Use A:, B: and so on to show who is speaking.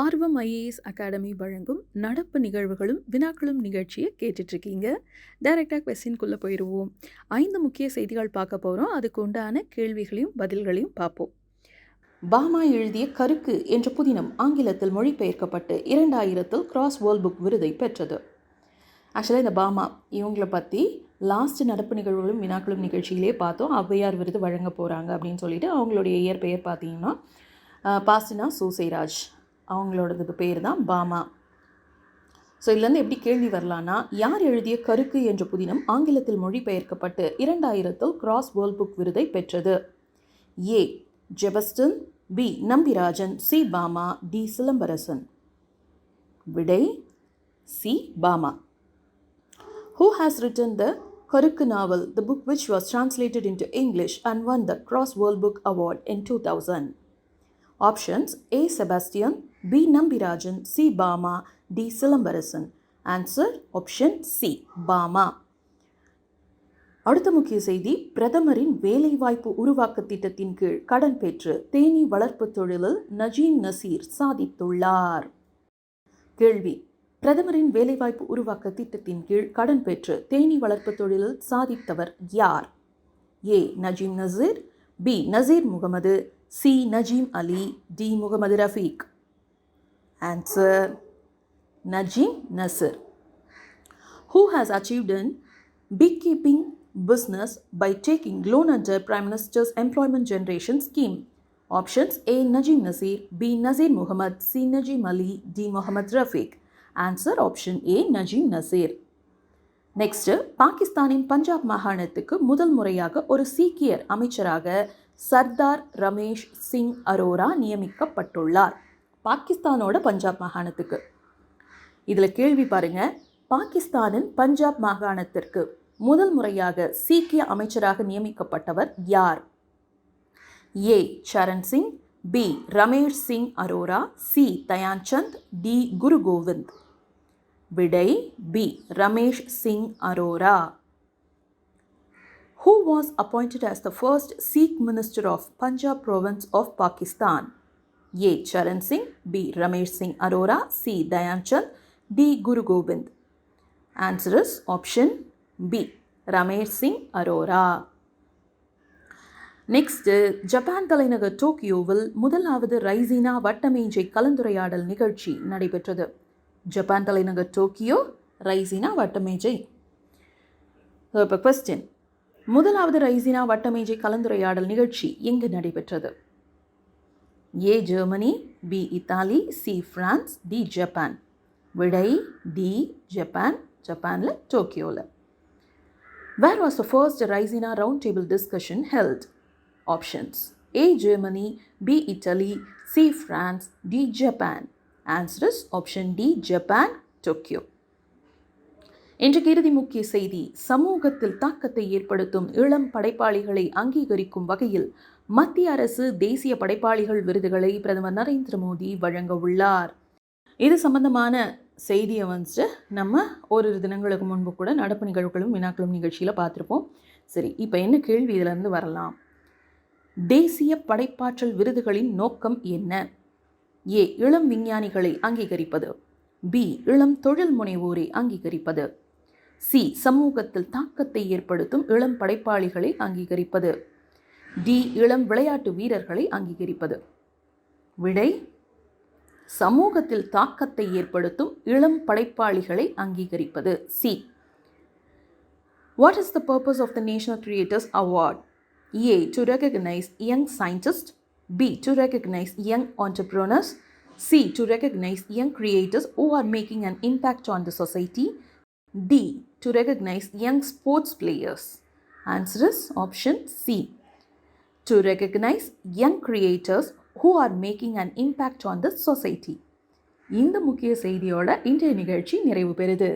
A: ஆர்வம் IAS academy வழங்கும் நடப்பு நிகழ்வுகளும் வினாக்களும் நிகழ்ச்சியை கேட்டுட்ருக்கீங்க. டைரெக்டாக கொஸ்டின்குள்ளே போயிடுவோம் ஐந்து முக்கிய செய்திகள் பார்க்க போகிறோம் அதுக்கு உண்டான கேள்விகளையும் பதில்களையும் பார்ப்போம். பாமா எழுதிய கருக்கு என்ற புதினம் ஆங்கிலத்தில் மொழிபெயர்க்கப்பட்டு இரண்டாயிரத்தில் கிராஸ் வேர்ல்ட் புக் விருதை பெற்றது. ஆக்சுவலாக இந்த பாமா இவங்களை பற்றி லாஸ்ட் நடப்பு நிகழ்வுகளும் வினாக்களும் நிகழ்ச்சியிலே பார்த்தோம். ஔவையார் விருது வழங்க போகிறாங்க அப்படின்னு சொல்லிட்டு அவங்களுடைய இயற்பெயர் பார்த்தீங்கன்னா பாஸ்டினா சூசைராஜ். அவங்களோடது பேர் தான் பாமா. ஸோ இதுலேருந்து எப்படி கேள்வி வரலான்னா யார் எழுதிய கருக்கு என்ற புதினம் ஆங்கிலத்தில் மொழிபெயர்க்கப்பட்டு இரண்டாயிரத்தில் கிராஸ் வேர்ல்ட் புக் விருதை பெற்றது? A. Jebastin B Nambirajan C Bama D Silambarasan விடை C Bama who has written the Karukku novel the book which was translated into English and won the crossword book award in two thousand options A Sebastian B Nambirajan C Bama D Silambarasan answer option C Bama அடுத்த முக்கிய செய்தி பிரதமரின் வேலைவாய்ப்பு உருவாக்க திட்டத்தின் கீழ் கடன் பெற்று தேனீ வளர்ப்பு தொழிலில் நஜீம் நசீர் சாதித்துள்ளார். கேள்வி பிரதமரின் வேலைவாய்ப்பு உருவாக்க திட்டத்தின் கீழ் கடன் பெற்று தேனீ வளர்ப்பு தொழிலில் சாதித்தவர் யார்? A Najim Nasir B Nasir Mohammed C Najim Ali D Mohammed Rafeeq. Answer Najim Nasir who has achieved in beekeeping business by taking loan under Prime Minister's Employment Generation Scheme. Options A. Najim Nasir, B. Nazir Muhammad, C. Najim Ali, D. Muhammad Rafiq. Answer option A. Najim Nasir. Next பாகிஸ்தானின் பஞ்சாப் மாகாணத்துக்கு முதல் முறையாக ஒரு சீக்கியர் அமைச்சராக சர்தார் ரமேஷ் சிங் அரோரா நியமிக்கப்பட்டுள்ளார் பாகிஸ்தானோட பஞ்சாப் மாகாணத்துக்கு. இதில் கேள்வி பாருங்க. பாகிஸ்தானின் பஞ்சாப் மாகாணத்திற்கு முதல் முறையாக சீக்கிய அமைச்சராக நியமிக்கப்பட்டவர் யார்? A. Charan Singh B. Ramesh Singh Arora C. Dhyanchand D. Guru Govind. விடை B. Ramesh Singh Arora. Who was appointed as the first Sikh minister of Punjab province of Pakistan A. Charan Singh B. Ramesh Singh Arora C. Dhyanchand D. Guru Govind answer is option B Ramesh Singh Arora. Next Japan தலைநகர் டோக்கியோவில் முதலாவது ரைசினா வட்டமேஜை கலந்துரையாடல் நிகழ்ச்சி நடைபெற்றது. Japan தலைநகர் Tokyo Raisina வட்டமேஜை. இப்போ question முதலாவது ரைசினா வட்டமேஜை கலந்துரையாடல் நிகழ்ச்சி எங்கு நடைபெற்றது? A Germany B Italy C France D Japan விடை டி ஜப்பான் ஜப்பானில் டோக்கியோவில் Where was the first Raisina roundtable discussion held? Options A. Germany, B. Italy, C. France, D. Japan. Answer is option D. Japan, Tokyo. இன்றைக்கு இறுதி முக்கிய செய்தி சமூகத்தில் தாக்கத்தை ஏற்படுத்தும் இளம் படைப்பாளிகளை அங்கீகரிக்கும் வகையில் மத்திய அரசு தேசிய படைப்பாளிகள் விருதுகளை பிரதமர் நரேந்திர மோடி வழங்க உள்ளார். இது சம்பந்தமான செய்தியை வந்துட்டு நம்ம ஓரிரு தினங்களுக்கு முன்பு கூட நடப்பு நிகழ்வுகளும் வினாக்களும் நிகழ்ச்சியில் பார்த்துருப்போம். சரி இப்போ என்ன கேள்வி இதிலிருந்து வரலாம்? தேசிய படைப்பாற்றல் விருதுகளின் நோக்கம் என்ன? ஏ இளம் விஞ்ஞானிகளை அங்கீகரிப்பது. பி இளம் தொழில் முனைவோரை அங்கீகரிப்பது. சி சமூகத்தில் தாக்கத்தை ஏற்படுத்தும் இளம் படைப்பாளிகளை அங்கீகரிப்பது டி இளம் விளையாட்டு வீரர்களை அங்கீகரிப்பது விடை சமூகத்தில் தாக்கத்தை ஏற்படுத்தும் இளம் படைப்பாளிகளை அங்கீகரிப்பது C what is the purpose of the national creators award A to recognise young scientist B to recognise young entrepreneurs C to recognise young creators or making an impact on the society D To recognize young sports players. Answer is option C. To recognize young creators who are making an impact on the society. இந்த முக்கிய செய்தியோட இன்றைய நிகழ்ச்சி நிறைவு பெறுது